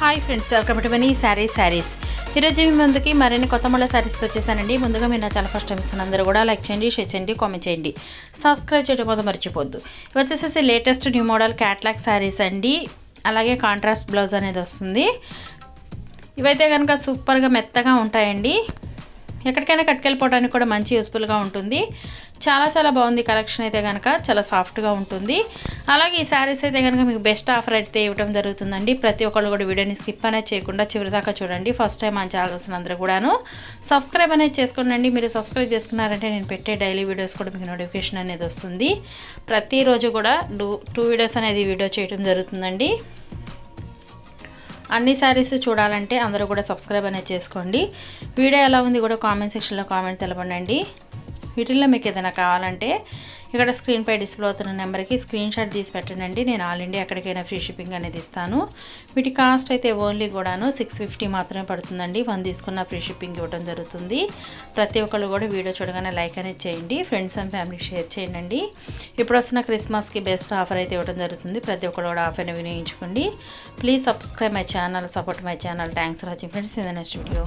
Hi friends welcome to Mani saris saris ఈరోజు మీ ముందుకి మరిన్ని కొత్త మళ్ళీ శారీస్తో వచ్చేసానండి. ముందుగా మీరు నా చాలా ఫస్ట్ టైం అందరూ కూడా లైక్ చేయండి షేర్ చేయండి కామెంట్ చేయండి. సబ్స్క్రైబ్ చేయడం మాత్రం మర్చిపోద్దు వచ్చేసేసి latest new model catalogue saris అండి. అలాగే కాంట్రాస్ట్ బ్లౌజ్ అనేది వస్తుంది. ఇవైతే కనుక సూపర్గా మెత్తగా ఉంటాయండి. ఎక్కడికైనా కట్టుకెళ్ళిపోవడానికి కూడా మంచి యూస్ఫుల్గా ఉంటుంది. చాలా చాలా బాగుంది కలెక్షన్ అయితే కనుక చాలా సాఫ్ట్గా ఉంటుంది. అలాగే ఈ శారీస్ అయితే కనుక మీకు బెస్ట్ ఆఫర్ అయితే ఇవ్వడం జరుగుతుందండి. ప్రతి ఒక్కళ్ళు కూడా వీడియోని స్కిప్ అనేది చేయకుండా చివరి దాకా చూడండి. ఫస్ట్ టైం మన ఛానల్స్ అందరూ కూడాను. సబ్స్క్రైబ్ అనేది చేసుకోండి. మీరు సబ్స్క్రైబ్ చేసుకున్నారంటే నేను పెట్టే డైలీ వీడియోస్ కూడా మీకు నోటిఫికేషన్ అనేది వస్తుంది. ప్రతిరోజు కూడా టూ వీడియోస్ అనేది వీడియో చేయడం జరుగుతుందండి. అన్ని శారీస్ చూడాలంటే అందరూ కూడా సబ్స్క్రైబ్ అనేది చేసుకోండి. వీడియో ఎలా ఉంది కూడా కామెంట్ సెక్షన్లో కామెంట్ తెలపండి వీటిల్లో మీకు ఏదైనా కావాలంటే ఇక్కడ స్క్రీన్పై డిస్ప్లే అవుతున్న నెంబర్కి స్క్రీన్ షాట్ తీసి పెట్టండి నేను ఆల్ ఇండియా ఎక్కడికైనా ఫ్రీ షిప్పింగ్ అనేది ఇస్తాను. వీటి కాస్ట్ అయితే ఓన్లీ కూడాను సిక్స్ ఫిఫ్టీ మాత్రమే పడుతుందండి. వన్ తీసుకున్న ఫ్రీ షిప్పింగ్ ఇవ్వడం జరుగుతుంది. ప్రతి ఒక్కళ్ళు కూడా వీడియో చూడగానే లైక్ అనేది చేయండి. ఫ్రెండ్స్ అండ్ ఫ్యామిలీకి షేర్ చేయండి. ఇప్పుడు వస్తున్న క్రిస్మస్కి బెస్ట్ ఆఫర్ అయితే ఇవ్వడం జరుగుతుంది. ప్రతి ఒక్కళ్ళు కూడా ఆఫర్ని వినియోగించుకోండి. Please subscribe my channel support my channel. Thanks for watching friends. In the next video.